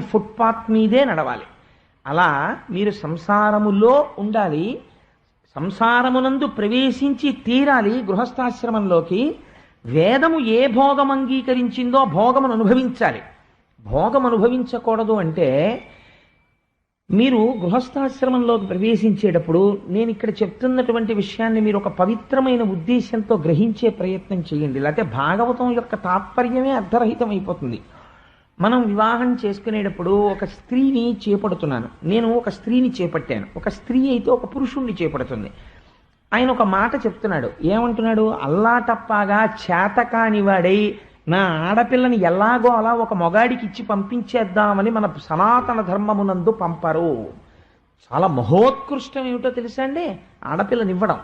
Footpath మీదే నడవాలి. అలా మీరు సంసారములో ఉండాలి. సంసారమునందు ప్రవేశించి తీరాలి గృహస్థాశ్రమంలోకి. వేదము ఏ భోగం అంగీకరించిందో భోగమును అనుభవించాలి. భోగం అనుభవించకూడదు అంటే మీరు గృహస్థాశ్రమంలోకి ప్రవేశించేటప్పుడు నేను ఇక్కడ చెప్తున్నటువంటి విషయాన్ని మీరు ఒక పవిత్రమైన ఉద్దేశంతో గ్రహించే ప్రయత్నం చేయండి. లేకపోతే భాగవతం యొక్క తాత్పర్యమే అర్ధరహితం అయిపోతుంది మనం వివాహం చేసుకునేటప్పుడు ఒక స్త్రీని చేపడుతున్నాను. నేను ఒక స్త్రీని చేపట్టాను. ఒక స్త్రీ అయితే ఒక పురుషుణ్ణి చేపడుతుంది. ఆయన ఒక మాట చెప్తున్నాడు. ఏమంటున్నాడు? అల్లా తప్పాగా చేతకానివాడై నా ఆడపిల్లని ఎలాగో అలా ఒక మొగాడికి ఇచ్చి పంపించేద్దామని మన సనాతన ధర్మమునందు పంపరు. చాలా మహోత్కృష్టం ఏమిటో తెలుసా అండి? ఆడపిల్లనివ్వడం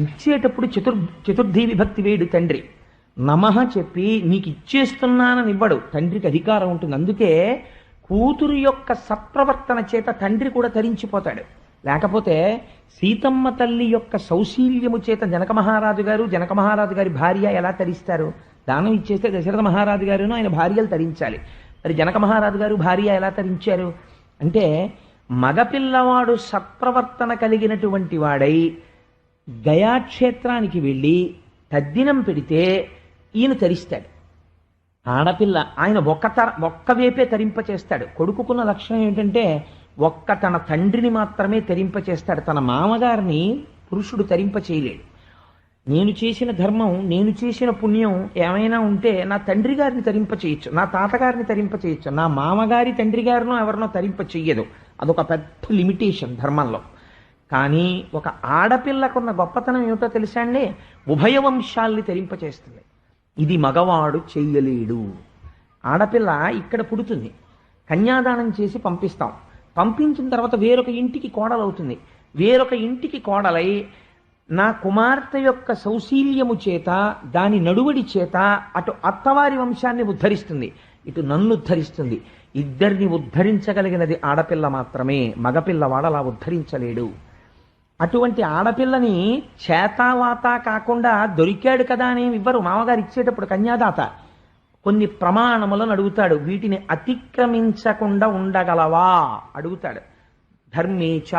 ఇచ్చేటప్పుడు చతుర్ చతుర్థి విభక్తి వేడు తండ్రి. నమః చెప్పి నీకు ఇచ్చేస్తున్నానని ఇవ్వడు. తండ్రికి అధికారం ఉంటుంది. అందుకే కూతురు యొక్క సత్ప్రవర్తన చేత తండ్రి కూడా తరించిపోతాడు. లేకపోతే సీతమ్మ తల్లి యొక్క సౌశీల్యము చేత జనక మహారాజు గారు జనక మహారాజు గారి భార్య ఎలా తరిస్తారు? దానం ఇచ్చేస్తే దశరథ మహారాజు గారును ఆయన భార్యలు తరించాలి. మరి జనక మహారాజు గారు భార్య ఎలా తరించారు? అంటే మగపిల్లవాడు సత్ప్రవర్తన కలిగినటువంటి వాడై గయాక్షేత్రానికి వెళ్ళి తద్దినం పెడితే ఈయన తరిస్తాడు. ఆడపిల్ల ఆయన ఒక్క తర ఒక్క వేపే తరింపచేస్తాడు. కొడుకుకున్న లక్షణం ఏంటంటే ఒక్క తన తండ్రిని మాత్రమే తరింపచేస్తాడు. తన మామగారిని పురుషుడు తరింప చేయలేడు నేను చేసిన ధర్మం నేను చేసిన పుణ్యం ఏమైనా ఉంటే నా తండ్రి గారిని తరింప చేయొచ్చు నా తాతగారిని తరింప చేయొచ్చు నా మామగారి తండ్రి గారినో ఎవరినో తరింప చెయ్యదు అదొక పెద్ద లిమిటేషన్ ధర్మంలో. కానీ ఒక ఆడపిల్లకున్న గొప్పతనం ఏమిటో తెలుసా అండి? ఉభయ వంశాల్ని తరింపచేస్తుంది. ఇది మగవాడు చెయ్యలేడు. ఆడపిల్ల ఇక్కడ పుడుతుంది. కన్యాదానం చేసి పంపిస్తాం. పంపించిన తర్వాత వేరొక ఇంటికి కోడలవుతుంది. వేరొక ఇంటికి కోడలై నా కుమార్తె యొక్క సౌశీల్యము చేత దాని నడువడి చేత అటు అత్తవారి వంశాన్ని ఉద్ధరిస్తుంది. ఇటు నన్ను ఉద్ధరిస్తుంది. ఇద్దరిని ఉద్ధరించగలిగినది ఆడపిల్ల మాత్రమే. మగపిల్లవాడు అలా ఉద్ధరించలేడు. అటువంటి ఆడపిల్లని చేతావాత కాకుండా దొరికాడు కదా అని ఇవ్వరు. మామగారు ఇచ్చేటప్పుడు కన్యాదాత కొన్ని ప్రమాణములను అడుగుతాడు. వీటిని అతిక్రమించకుండా ఉండగలవా? అడుగుతాడు. ధర్మేచ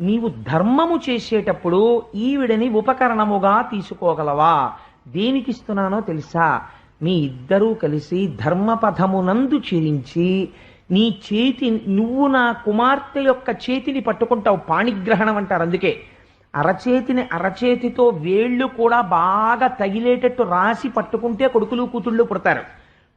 నీవు ధర్మము చేసేటప్పుడు ఈవిడని ఉపకరణముగా తీసుకోగలవా? దేనికి ఇస్తున్నానో తెలుసా? మీ ఇద్దరూ కలిసి ధర్మపథమునందు చిరించి నీ చేతి నువ్వు నా కుమార్తె యొక్క చేతిని పట్టుకుంటావు పాణిగ్రహణం అంటారు అందుకే. అరచేతిని అరచేతితో వేళ్ళు కూడా బాగా తగిలేటట్టు రాసి పట్టుకుంటే కొడుకులు కూతుళ్ళు పుడతారు.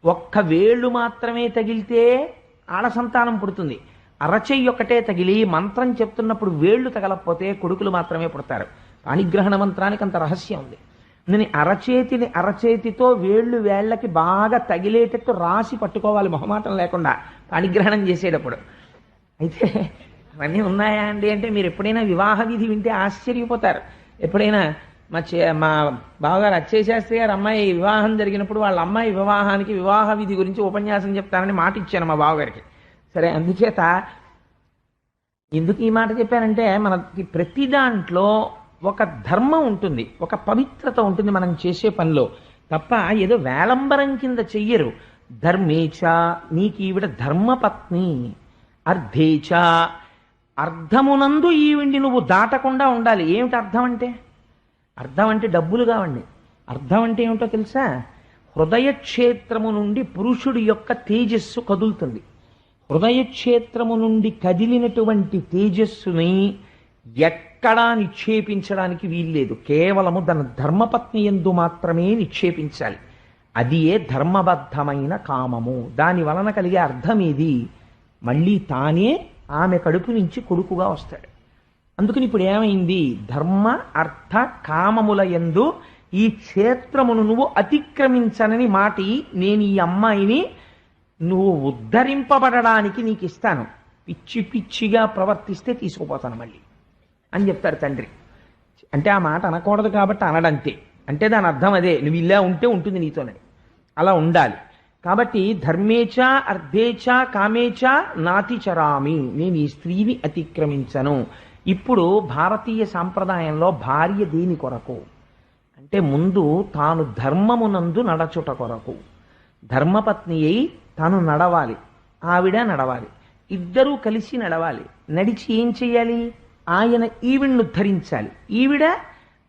ఒక్క వేళ్ళు మాత్రమే తగిలితే ఆడ సంతానం పుడుతుంది. అరచేయి ఒకటే తగిలి మంత్రం చెప్తున్నప్పుడు వేళ్ళు తగలకపోతే కొడుకులు మాత్రమే పుడతారు. పాణిగ్రహణ మంత్రానికి అంత రహస్యం ఉంది. నేను అరచేతిని అరచేతితో వేళ్ళు వేళ్ళకి బాగా తగిలేటట్టు రాసి పట్టుకోవాలి మొహమాటం లేకుండా పాణిగ్రహణం చేసేటప్పుడు. అయితే అవన్నీ ఉన్నాయా అండి అంటే మీరు ఎప్పుడైనా వివాహ విధి వింటే ఆశ్చర్యపోతారు. ఎప్పుడైనా మా చే మా బావగారు అచ్చయ్య శాస్త్రి గారు అమ్మాయి వివాహం జరిగినప్పుడు వాళ్ళ అమ్మాయి వివాహానికి వివాహ విధి గురించి ఉపన్యాసం చెప్తానని మాట ఇచ్చాను మా బావగారికి. సరే అందుచేత ఎందుకు ఈ మాట చెప్పానంటే మనకి ప్రతి దాంట్లో ఒక ధర్మం ఉంటుంది ఒక పవిత్రత ఉంటుంది మనం చేసే పనిలో. తప్ప ఏదో వేలంబరం కింద చెయ్యరు. ధర్మేచ నీకు ఈవిడ ధర్మపత్ని. అర్ధేచ అర్థమునందు ఈవిండి నువ్వు దాటకుండా ఉండాలి. ఏమిటి అర్థం అంటే? అర్థం అంటే డబ్బులు కావండి. అర్థం అంటే ఏమిటో తెలుసా? హృదయ క్షేత్రము నుండి పురుషుడి యొక్క తేజస్సు కదులుతుంది. హృదయ క్షేత్రము నుండి కదిలినటువంటి తేజస్సుని ఎక్కడా నిక్షేపించడానికి వీల్లేదు. కేవలము తన ధర్మపత్ని ఎందు మాత్రమే నిక్షేపించాలి. అది ఏ ధర్మబద్ధమైన కామము. దాని వలన కలిగే అర్థం ఏది మళ్ళీ తానే ఆమె కడుపు నుంచి కొడుకుగా వస్తాడు. అందుకని ఇప్పుడు ఏమైంది? ధర్మ అర్థ కామముల యందు ఈ క్షేత్రమును నువ్వు అతిక్రమించనని మాటి నేను ఈ అమ్మాయిని నువ్వు ఉద్ధరింపబడడానికి నీకు ఇస్తాను పిచ్చి పిచ్చిగా ప్రవర్తిస్తే తీసుకుపోతాను మళ్ళీ. అని చెప్తాడు తండ్రి. అంటే ఆ మాట అనకూడదు కాబట్టి అనడంతే. అంటే దాని అర్థం అదే. నువ్వు ఇలా ఉంటే ఉంటుంది నీతోనే. అలా ఉండాలి. కాబట్టి ధర్మేచ అర్ధేచ కామేచ నాతిచరామి నేను ఈ స్త్రీని అతిక్రమించను. ఇప్పుడు భారతీయ సాంప్రదాయంలో భార్య దేని కొరకు? అంటే ముందు తాను ధర్మమునందు నడచుట కొరకు. ధర్మపత్ని అయి తాను నడవాలి. ఆవిడ నడవాలి. ఇద్దరూ కలిసి నడవాలి. నడిచి ఏం చేయాలి? ఆయన ఈవిడ్ని ఉద్ధరించాలి. ఈవిడ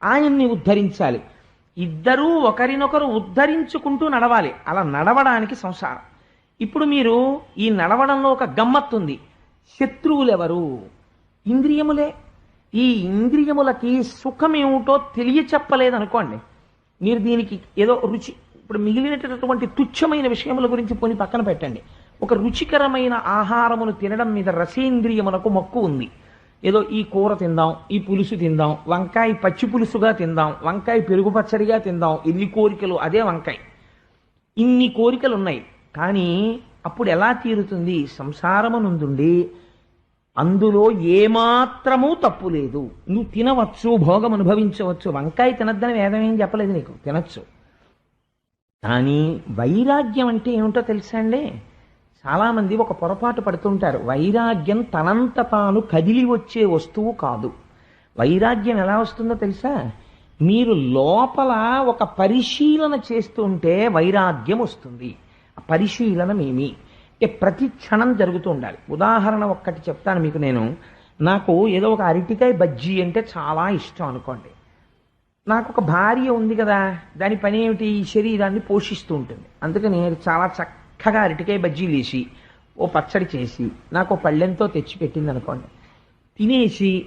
ఆయన్ని ఉద్ధరించాలి. ఇద్దరూ ఒకరినొకరు ఉద్ధరించుకుంటూ నడవాలి. అలా నడవడానికి సంసారం. ఇప్పుడు మీరు ఈ నడవడంలో ఒక గమ్మత్తుంది. ఉంది ఇంద్రియములే. ఈ ఇంద్రియములకి సుఖం ఏమిటో తెలియచెప్పలేదనుకోండి. మీరు దీనికి ఏదో రుచి ఇప్పుడు మిగిలినటువంటి తుచ్చమైన విషయముల గురించి పోని పక్కన పెట్టండి. ఒక రుచికరమైన ఆహారమును తినడం మీద రసేంద్రియములకు మక్కు ఉంది. ఏదో ఈ కూర తిందాం ఈ పులుసు తిందాం వంకాయ పచ్చి పులుసుగా తిందాం వంకాయ పెరుగు పచ్చడిగా తిందాం ఇన్ని కోరికలు అదే వంకాయ. ఇన్ని కోరికలు ఉన్నాయి కానీ అప్పుడు ఎలా తీరుతుంది? సంసారమనుందుండి అందులో ఏమాత్రమూ తప్పు లేదు. నువ్వు తినవచ్చు భోగం అనుభవించవచ్చు. వంకాయ తినద్దని వేదమేం చెప్పలేదు నీకు. తినచ్చు. కానీ వైరాగ్యం అంటే ఏమిటో తెలుసా అండి? చాలామంది ఒక పొరపాటు పడుతుంటారు. వైరాగ్యం తనంత తాను కదిలి వచ్చే వస్తువు కాదు. వైరాగ్యం ఎలా వస్తుందో తెలుసా? మీరు లోపల ఒక పరిశీలన చేస్తుంటే వైరాగ్యం వస్తుంది. ఆ పరిశీలన ఏమి? అంటే ప్రతి క్షణం జరుగుతూ ఉండాలి. ఉదాహరణ ఒక్కటి చెప్తాను మీకు నేను. నాకు ఏదో ఒక అరటికాయ బజ్జీ అంటే చాలా ఇష్టం అనుకోండి. నాకు ఒక భార్య ఉంది కదా. దాని పని ఏమిటి? ఈ శరీరాన్ని పోషిస్తూ ఉంటుంది. అందుకని చాలా చక్క చక్కగా అరటికాయ బజ్జీలు వేసి ఓ పచ్చడి చేసి నాకు పళ్ళెంతో తెచ్చి పెట్టింది అనుకోండి తినేసి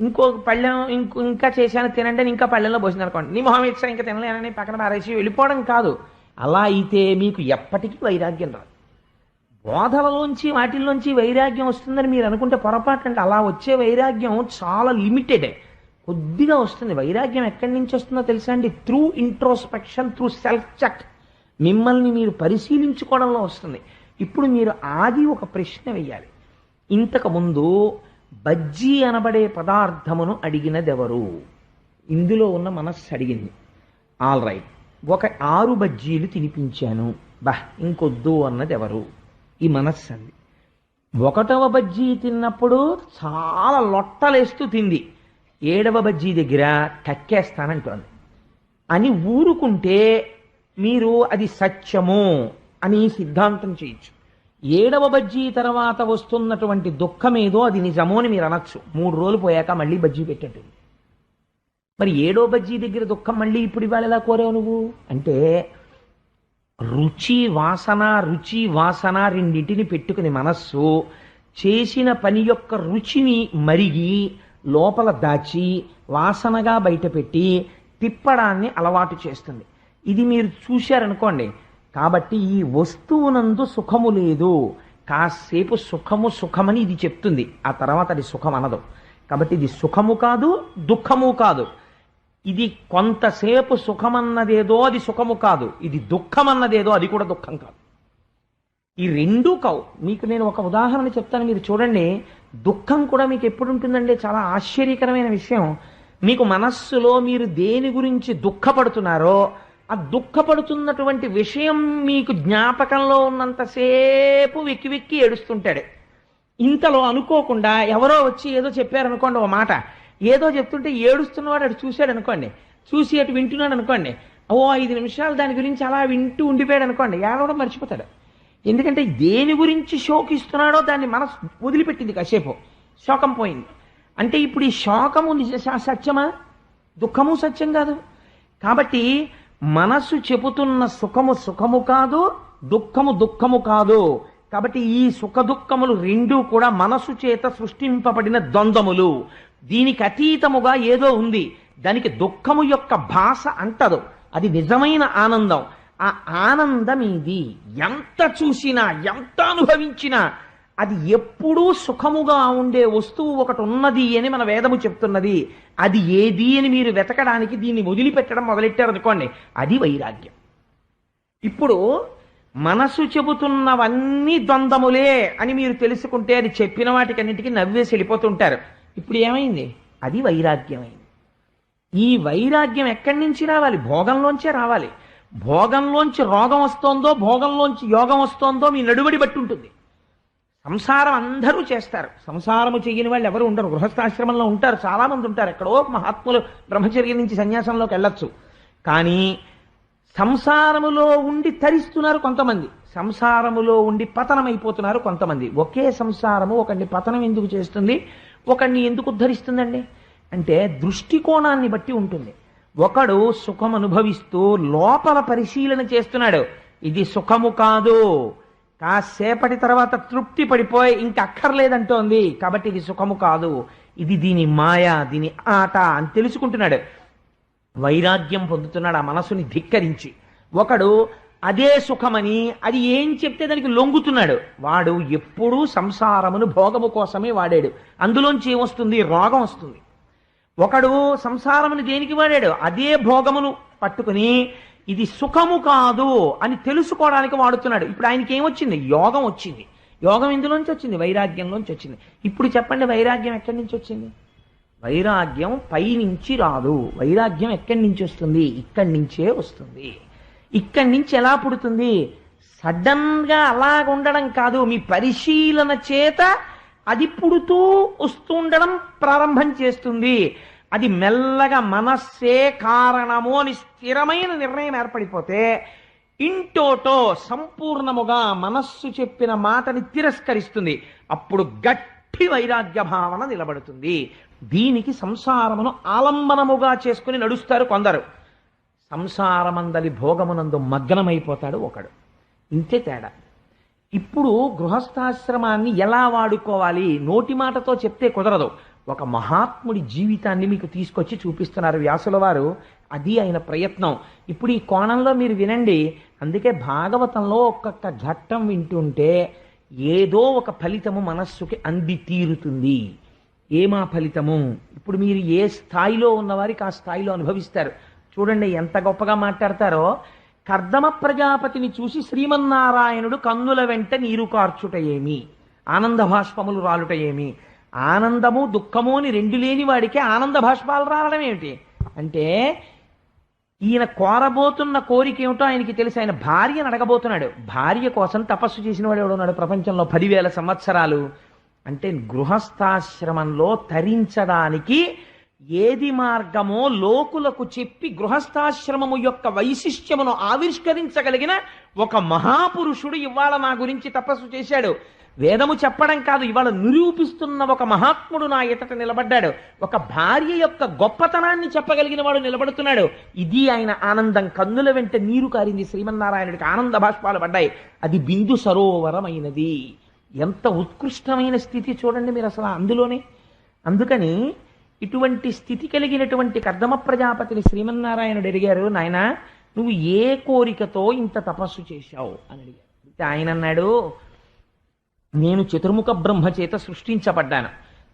ఇంకో పళ్ళెం ఇంకో ఇంకా చేశాను తినండి అని ఇంకా పళ్ళెంలో పోసింది అనుకోండి నీ మొహం ఇచ్చా ఇంకా తినలేనని పక్కన పారేసి వెళ్ళిపోవడం కాదు. అలా అయితే మీకు ఎప్పటికీ వైరాగ్యం రాదు. బోధలలోంచి వాటిల్లోంచి వైరాగ్యం వస్తుందని మీరు అనుకుంటే పొరపాటు అంటే అలా వచ్చే వైరాగ్యం చాలా లిమిటెడ్ కొద్దిగా వస్తుంది. వైరాగ్యం ఎక్కడి నుంచి వస్తుందో తెలుసా అండి? Through introspection through self check మిమ్మల్ని మీరు పరిశీలించుకోవడంలో వస్తుంది. ఇప్పుడు మీరు ఆది ఒక ప్రశ్న వేయాలి. ఇంతకు ముందు బజ్జీ అనబడే పదార్థమును అడిగినదెవరు? ఇందులో ఉన్న మనస్సు అడిగింది. ఆల్ రైట్ ఒక ఆరు బజ్జీలు తినిపించాను. బా ఇంకొద్దు అన్నది ఎవరు ఈ మనస్సు అంది. ఒకటవ బజ్జీ తిన్నప్పుడు చాలా లొట్టలేస్తూ తింది. ఏడవ బజ్జీ దగ్గర కక్కేస్తానంటోంది. అని ఊరుకుంటే మీరు అది సత్యము అని సిద్ధాంతం చేయొచ్చు. ఏడవ బజ్జీ తర్వాత వస్తున్నటువంటి దుఃఖమేదో అది నిజము అని మీరు అనొచ్చు. మూడు రోజులు పోయాక మళ్ళీ బజ్జీ పెట్టంటుంది మరి ఏడో బజ్జీ దగ్గర దుఃఖం మళ్ళీ ఇప్పుడు ఇవాళ ఎలా కోరావు నువ్వు? అంటే రుచి వాసన రుచి వాసన రెండింటిని పెట్టుకుని మనస్సు చేసిన పని యొక్క రుచిని మరిగి లోపల దాచి వాసనగా బయటపెట్టి తిప్పడాన్ని అలవాటు చేస్తుంది. ఇది మీరు చూశారనుకోండి. కాబట్టి ఈ వస్తువునందు సుఖము లేదు. కాసేపు సుఖము సుఖమని ఇది చెప్తుంది. ఆ తర్వాత అది సుఖం అనదు. కాబట్టి ఇది సుఖము కాదు దుఃఖము కాదు. ఇది కొంతసేపు సుఖమన్నదేదో అది సుఖము కాదు. ఇది దుఃఖమన్నదేదో అది కూడా దుఃఖం కాదు. ఈ రెండూ కావు. మీకు నేను ఒక ఉదాహరణ చెప్తాను మీరు చూడండి. దుఃఖం కూడా మీకు ఎప్పుడు ఉంటుందంటే చాలా ఆశ్చర్యకరమైన విషయం. మీకు మనస్సులో మీరు దేని గురించి దుఃఖపడుతున్నారో ఆ దుఃఖపడుతున్నటువంటి విషయం మీకు జ్ఞాపకంలో ఉన్నంతసేపు వెక్కి వెక్కి ఏడుస్తుంటాడు. ఇంతలో అనుకోకుండా ఎవరో వచ్చి ఏదో చెప్పారనుకోండి ఒక మాట. ఏదో చెప్తుంటే ఏడుస్తున్నవాడు అటు చూశాడు అనుకోండి చూసి అటు వింటున్నాడు అనుకోండి ఓ ఐదు నిమిషాలు దాని గురించి అలా వింటూ ఉండిపోయాడు అనుకోండి ఏడవడం మర్చిపోతాడు. ఎందుకంటే దేని గురించి శోకిస్తున్నాడో దాన్ని మనసు వదిలిపెట్టింది కాసేపు. శోకం పోయింది. అంటే ఇప్పుడు ఈ శోకము నిజ సత్యమా? దుఃఖము సత్యం కాదు. కాబట్టి మనసు చెబుతున్న సుఖము సుఖము కాదు దుఃఖము దుఃఖము కాదు. కాబట్టి ఈ సుఖ దుఃఖములు రెండూ కూడా మనసు చేత సృష్టింపబడిన ద్వంద్వములు. దీనికి అతీతముగా ఏదో ఉంది. దానికి దుఃఖము యొక్క భాష అంటదు అది నిజమైన ఆనందం. ఆ ఆనందం ఇది. ఎంత చూసినా ఎంత అనుభవించినా అది ఎప్పుడూ సుఖముగా ఉండే వస్తువు ఒకటి ఉన్నది అని మన వేదము చెప్తున్నది. అది ఏది అని మీరు వెతకడానికి దీన్ని వదిలిపెట్టడం మొదలెట్టారు అనుకోండి. అది వైరాగ్యం. ఇప్పుడు మనసు చెబుతున్నవన్నీ ద్వంద్వములే అని మీరు తెలుసుకుంటే అది చెప్పిన వాటికన్నిటికీ నవ్వేసి వెళ్ళిపోతుంటారు. ఇప్పుడు ఏమైంది? అది వైరాగ్యమైంది. ఈ వైరాగ్యం ఎక్కడి నుంచి రావాలి? భోగంలోంచే రావాలి. భోగంలోంచి రోగం వస్తోందో భోగంలోంచి యోగం వస్తోందో మీ నడుబడి బట్టి ఉంటుంది. సంసారం అందరూ చేస్తారు. సంసారము చేయని వాళ్ళు ఎవరు ఉండరు. గృహస్థాశ్రమంలో ఉంటారు. చాలామంది ఉంటారు. ఎక్కడో మహాత్ములు బ్రహ్మచర్యం నుంచి సన్యాసంలోకి వెళ్ళొచ్చు. కానీ సంసారములో ఉండి తరిస్తున్నారు కొంతమంది. సంసారములో ఉండి పతనమైపోతున్నారు కొంతమంది. ఒకే సంసారము ఒకడిని పతనం ఎందుకు చేస్తుంది? ఒకడిని ఎందుకు ఉద్ధరిస్తుందండి? అంటే దృష్టికోణాన్ని బట్టి ఉంటుంది. ఒకడు సుఖం అనుభవిస్తూ లోపల పరిశీలన చేస్తున్నాడు. ఇది సుఖము కాదు. కాసేపటి తర్వాత తృప్తి పడిపోయి ఇంక అక్కర్లేదంటోంది. కాబట్టి ఇది సుఖము కాదు. ఇది దీని మాయ దీని ఆట అని తెలుసుకుంటున్నాడు. వైరాగ్యం పొందుతున్నాడు ఆ మనసుని ధిక్కరించి. ఒకడు అదే సుఖమని అది ఏం చెప్తే దానికి లొంగుతున్నాడు. వాడు ఎప్పుడూ సంసారమును భోగము కోసమే వాడాడు. అందులోంచి ఏమొస్తుంది? రోగం వస్తుంది. ఒకడు సంసారమును దేనికి వాడాడు? అదే భోగమును పట్టుకుని ఇది సుఖము కాదు అని తెలుసుకోవడానికి వాడుతున్నాడు. ఇప్పుడు ఆయనకి ఏమొచ్చింది? యోగం వచ్చింది. యోగం ఇందులోంచి వచ్చింది వైరాగ్యంలోంచి వచ్చింది. ఇప్పుడు చెప్పండి వైరాగ్యం ఎక్కడి నుంచి వచ్చింది? వైరాగ్యం పైనుంచి రాదు. వైరాగ్యం ఎక్కడి నుంచి వస్తుంది? ఇక్కడి నుంచే వస్తుంది. ఇక్కడి నుంచి ఎలా పుడుతుంది? సడన్గా అలా అలాగ ఉండడం కాదు. మీ పరిశీలన చేత అది పుడుతూ వస్తుండడం ప్రారంభం చేస్తుంది. అది మెల్లగా మనస్సే కారణము అని స్థిరమైన నిర్ణయం ఏర్పడిపోతే ఇంటోటో సంపూర్ణముగా మనస్సు చెప్పిన మాటని తిరస్కరిస్తుంది. అప్పుడు గట్టి వైరాగ్య భావన నిలబడుతుంది. దీనికి సంసారమును ఆలంబనముగా చేసుకుని నడుస్తారు కొందరు. సంసారమందలి భోగమునందు మగ్నమైపోతాడు ఒకడు. ఇంతే తేడా. ఇప్పుడు గృహస్థాశ్రమాన్ని ఎలా వాడుకోవాలి? నోటి మాటతో చెప్తే కుదరదు. ఒక మహాత్ముడి జీవితాన్ని మీకు తీసుకొచ్చి చూపిస్తున్నారు వ్యాసుల వారు. అది ఆయన ప్రయత్నం. ఇప్పుడు ఈ కోణంలో మీరు వినండి. అందుకే భాగవతంలో ఒక్కొక్క ఘట్టం వింటుంటే ఏదో ఒక ఫలితము మనస్సుకి అంది తీరుతుంది ఏమా ఫలితము? ఇప్పుడు మీరు ఏ స్థాయిలో ఉన్నవారికి ఆ స్థాయిలో అనుభవిస్తారు. చూడండి ఎంత గొప్పగా మాట్లాడతారో. కర్దమ ప్రజాపతిని చూసి శ్రీమన్నారాయణుడు కన్నుల వెంట నీరు కార్చుట ఏమి? ఆనంద భాష్పములు రాలుట ఏమి? ఆనందము దుఃఖము అని రెండు లేని వాడికి ఆనంద భాష్పాలు రావడం ఏమిటి? అంటే ఈయన కోరబోతున్న కోరిక ఏమిటో ఆయనకి తెలిసి ఆయన భార్యను అడగబోతున్నాడు. భార్య కోసం తపస్సు చేసిన వాడు ఎవడున్నాడు ప్రపంచంలో పదివేల సంవత్సరాలు. అంటే గృహస్థాశ్రమంలో తరించడానికి ఏది మార్గమో లోకులకు చెప్పి గృహస్థాశ్రమము యొక్క వైశిష్ట్యమును ఆవిష్కరించగలిగిన ఒక మహాపురుషుడు ఇవాళ నా గురించి తపస్సు చేశాడు. వేదము చెప్పడం కాదు ఇవాళ నిరూపిస్తున్న ఒక మహాత్ముడు నా ఎతట నిలబడ్డాడు. ఒక భార్య యొక్క గొప్పతనాన్ని చెప్పగలిగిన వాడు నిలబడుతున్నాడు. ఇది ఆయన ఆనందం. కన్నుల వెంట నీరు కారింది శ్రీమన్నారాయణుడికి ఆనంద భాష్పాలు పడ్డాయి. అది బిందు సరోవరమైనది. ఎంత ఉత్కృష్టమైన స్థితి చూడండి మీరు అసలు అందులోనే. అందుకని ఇటువంటి స్థితి కలిగినటువంటి కర్దమ ప్రజాపతిని శ్రీమన్నారాయణుడు అడిగారు నాయన నువ్వు ఏ కోరికతో ఇంత తపస్సు చేశావు? అని అడిగారు. అయితే ఆయన అన్నాడు నేను చతుర్ముఖ బ్రహ్మ చేత సృష్టించబడ్డాను.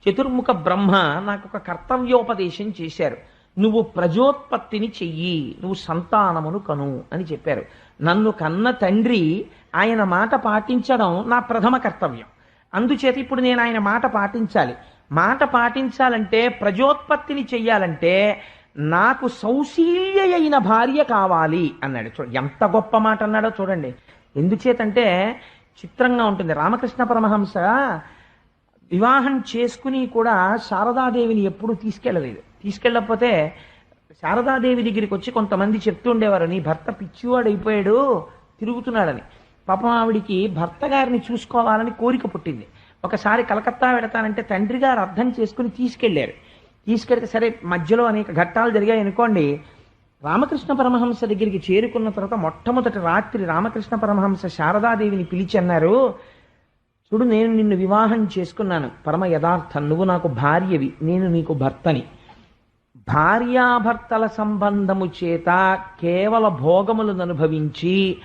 చతుర్ముఖ బ్రహ్మ నాకు ఒక కర్తవ్యోపదేశం చేశారు. నువ్వు ప్రజోత్పత్తిని చెయ్యి నువ్వు సంతానమును కను అని చెప్పారు. నన్ను కన్న తండ్రి ఆయన మాట పాటించడం నా ప్రథమ కర్తవ్యం. అందుచేత ఇప్పుడు నేను ఆయన మాట పాటించాలి. మాట పాటించాలంటే ప్రజోత్పత్తిని చెయ్యాలంటే నాకు సౌశీల్య అయిన భార్య కావాలి అన్నాడు. చూడ ఎంత గొప్ప మాట అన్నాడో చూడండి. ఎందుచేతంటే చిత్రంగా ఉంటుంది. రామకృష్ణ పరమహంస వివాహం చేసుకుని కూడా శారదాదేవిని ఎప్పుడూ తీసుకెళ్ళలేదు తీసుకెళ్ళకపోతే శారదాదేవి దగ్గరికి వచ్చి కొంతమంది చెప్తుండేవారు నీ భర్త పిచ్చివాడు అయిపోయాడు తిరుగుతున్నాడని. పాపం ఆవిడికి భర్త గారిని చూసుకోవాలని కోరిక పుట్టింది. ఒకసారి కలకత్తా వెడతానంటే తండ్రి గారు అర్థం చేసుకుని తీసుకెళ్ళారు. తీసుకెళ్తే సరే మధ్యలో అనేక ఘట్టాలు జరిగాయి అనుకోండి రామకృష్ణ పరమహంస దగ్గరికి చేరుకున్న తర్వాత మొట్టమొదటి రాత్రి రామకృష్ణ పరమహంస శారదాదేవిని పిలిచి అన్నారు చూడు నేను నిన్ను వివాహం చేసుకున్నాను. పరమ యథార్థం. నువ్వు నాకు భార్యవి. నేను నీకు భర్తని. భార్యాభర్తల సంబంధము చేత కేవల భోగములను అనుభవించి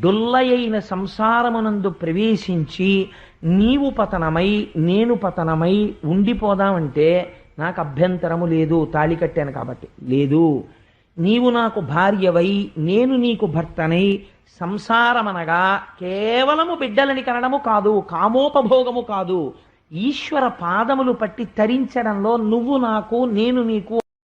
డొల్లయైన సంసారమునందు ప్రవేశించి నీవు పతనమై నేను పతనమై ఉండిపోదామంటే నాకు అభ్యంతరము లేదు. తాళి కట్టాను కాబట్టి. లేదు. నీవు నాకు భార్యవై నేను నీకు భర్తనై సంసారమనగా కేవలము బిడ్డలని కనడము కాదు కామోపభోగము కాదు. ఈశ్వర పాదములు పట్టి తరించడంలో నువ్వు నాకు నేను నీకు